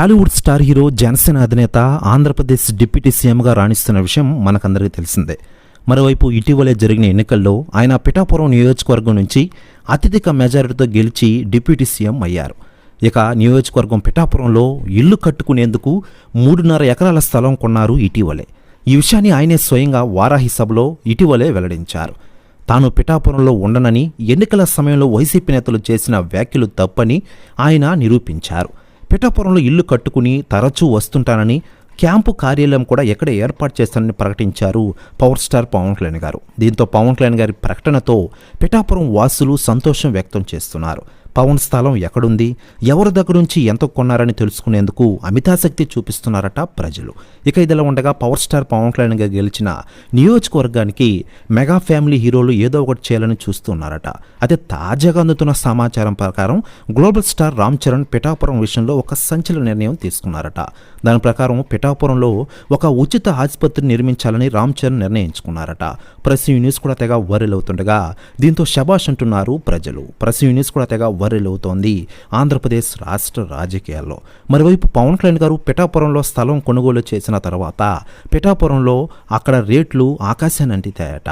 Tollywood star hero Janasena అధినేత Andhra Pradesh deputy సీఎంగా రాణిస్తున్న విషయం మనకందరికీ తెలిసిందే. మరోవైపు ఇటీవలే జరిగిన ఎన్నికల్లో ఆయన పిఠాపురం నియోజకవర్గం నుంచి అత్యధిక మెజారిటీతో గెలిచి డిప్యూటీ సీఎం అయ్యారు. ఇక నియోజకవర్గం పిఠాపురంలో ఇల్లు కట్టుకునేందుకు మూడున్నర ఎకరాల స్థలం కొన్నారు ఇటీవలే. ఈ విషయాన్ని ఆయనే స్వయంగా వారాహి సభలో ఇటీవలే వెల్లడించారు. తాను పిఠాపురంలో ఉండనని ఎన్నికల సమయంలో వైసీపీ నేతలు చేసిన వ్యాఖ్యలు తప్పని ఆయన నిరూపించారు. పిఠాపురంలో ఇల్లు కట్టుకుని తరచూ వస్తుంటానని క్యాంపు కార్యాలయం కూడా ఎక్కడ ఏర్పాటు చేస్తానని ప్రకటించారు పవర్ స్టార్ పవన్ కళ్యాణ్ గారు. దీంతో పవన్ కళ్యాణ్ గారి ప్రకటనతో పిఠాపురం వాసులు సంతోషం వ్యక్తం చేస్తున్నారు. పవన్ స్థలం ఎక్కడుంది? ఎవరి దగ్గర నుంచి ఎంత కొన్నారని తెలుసుకునేందుకు అమితాశక్తి చూపిస్తున్నారట ప్రజలు. ఇక ఇదిలా ఉండగా పవర్ స్టార్ పవన్ కళ్యాణ్ గెలిచిన నియోజకవర్గానికి మెగా ఫ్యామిలీ హీరోలు ఏదో ఒకటి చేయాలని చూస్తున్నారట. అయితే తాజాగా అందుతున్న సమాచారం ప్రకారం గ్లోబల్ స్టార్ రామ్ చరణ్ పిఠాపురం విషయంలో ఒక సంచలన నిర్ణయం తీసుకున్నారట. దాని ప్రకారం పిఠాపురంలో ఒక ఉచిత ఆసుపత్రి నిర్మించాలని రామ్ చరణ్ నిర్ణయించుకున్నారట. ప్రెస్ యూనిస్ కూడా తెగ అవుతుండగా దీంతో శబాష్ అంటున్నారు ప్రజలు. ప్రెస్ యూనిస్ కూడా తెగ అవుతోంది ఆంధ్రప్రదేశ్ రాష్ట్ర రాజకీయాల్లో. మరోవైపు పవన్ కళ్యాణ్ గారు పిఠాపురంలో స్థలం కొనుగోలు చేసిన తర్వాత పిఠాపురంలో అక్కడ రేట్లు ఆకాశాన్ని అంటితాయట